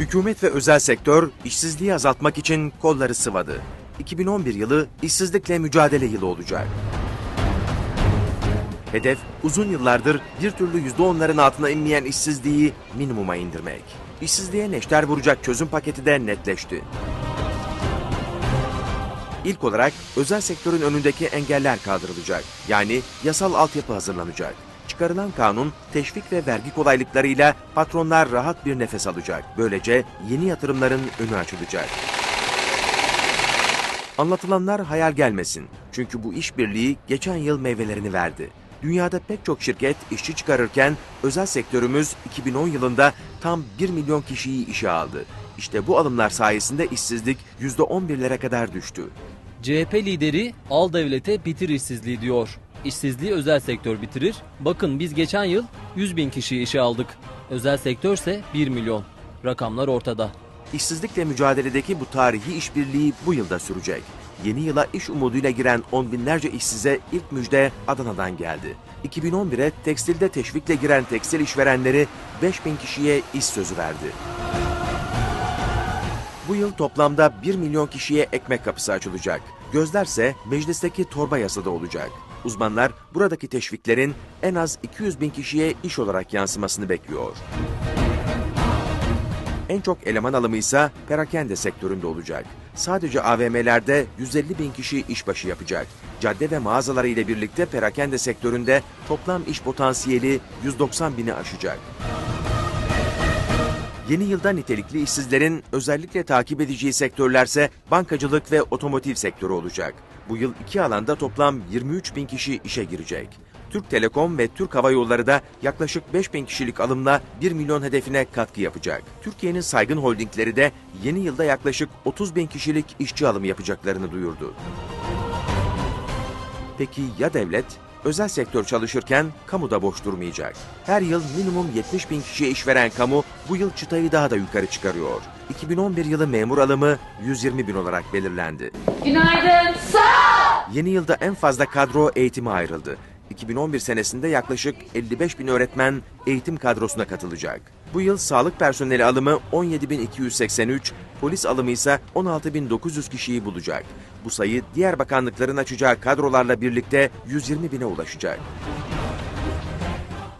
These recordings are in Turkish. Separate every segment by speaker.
Speaker 1: Hükümet ve özel sektör işsizliği azaltmak için kolları sıvadı. 2011 yılı işsizlikle mücadele yılı olacak. Hedef uzun yıllardır bir türlü %10'ların altına inmeyen işsizliği minimuma indirmek. İşsizliğe neşter vuracak çözüm paketi de netleşti. İlk olarak özel sektörün önündeki engeller kaldırılacak. Yani yasal altyapı hazırlanacak. Çıkarılan kanun, teşvik ve vergi kolaylıklarıyla patronlar rahat bir nefes alacak. Böylece yeni yatırımların önü açılacak. Anlatılanlar hayal gelmesin. Çünkü bu işbirliği geçen yıl meyvelerini verdi. Dünyada pek çok şirket işçi çıkarırken özel sektörümüz 2010 yılında tam 1 milyon kişiyi işe aldı. İşte bu alımlar sayesinde işsizlik %11'lere kadar düştü.
Speaker 2: CHP lideri al devlete bitir işsizliği diyor. İşsizliği özel sektör bitirir. Bakın biz geçen yıl 100 bin kişiyi işe aldık. Özel sektörse 1 milyon. Rakamlar ortada.
Speaker 1: İşsizlikle mücadeledeki bu tarihi işbirliği bu yılda sürecek. Yeni yıla iş umuduyla giren on binlerce işsize ilk müjde Adana'dan geldi. 2011'e tekstilde teşvikle giren tekstil işverenleri 5000 kişiye iş sözü verdi. Bu yıl toplamda 1 milyon kişiye ekmek kapısı açılacak. Gözlerse meclisteki torba yasada olacak. Uzmanlar buradaki teşviklerin en az 200 bin kişiye iş olarak yansımasını bekliyor. En çok eleman alımı ise perakende sektöründe olacak. Sadece AVM'lerde 150 bin kişi işbaşı yapacak. Cadde ve mağazaları ile birlikte perakende sektöründe toplam iş potansiyeli 190 bini aşacak. Yeni yılda nitelikli işsizlerin özellikle takip edeceği sektörlerse bankacılık ve otomotiv sektörü olacak. Bu yıl iki alanda toplam 23 bin kişi işe girecek. Türk Telekom ve Türk Hava Yolları da yaklaşık 5 bin kişilik alımla 1 milyon hedefine katkı yapacak. Türkiye'nin saygın holdingleri de yeni yılda yaklaşık 30 bin kişilik işçi alımı yapacaklarını duyurdu. Peki ya devlet? Özel sektör çalışırken kamuda boş durmayacak. Her yıl minimum 70 bin kişiye iş veren kamu bu yıl çıtayı daha da yukarı çıkarıyor. 2011 yılı memur alımı 120 bin olarak belirlendi.
Speaker 3: Günaydın. Sağ.
Speaker 1: Yeni yılda en fazla kadro eğitime ayrıldı. 2011 senesinde yaklaşık 55 bin öğretmen eğitim kadrosuna katılacak. Bu yıl sağlık personeli alımı 17.283, polis alımı ise 16.900 kişiyi bulacak. Bu sayı diğer bakanlıkların açacağı kadrolarla birlikte 120 bine ulaşacak.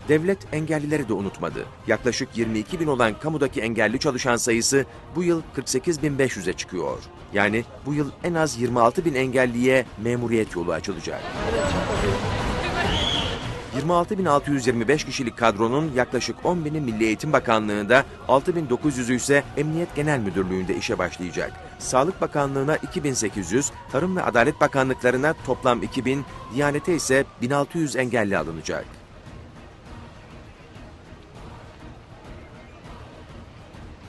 Speaker 1: Devlet engellileri de unutmadı. Yaklaşık 22 bin olan kamudaki engelli çalışan sayısı bu yıl 48.500'e çıkıyor. Yani bu yıl en az 26 bin engelliye memuriyet yolu açılacak. 26.625 kişilik kadronun yaklaşık 10.000'i Milli Eğitim Bakanlığı'nda, 6.900'ü ise Emniyet Genel Müdürlüğü'nde işe başlayacak. Sağlık Bakanlığı'na 2.800, Tarım ve Adalet Bakanlıklarına toplam 2.000, Diyanete ise 1.600 engelli alınacak.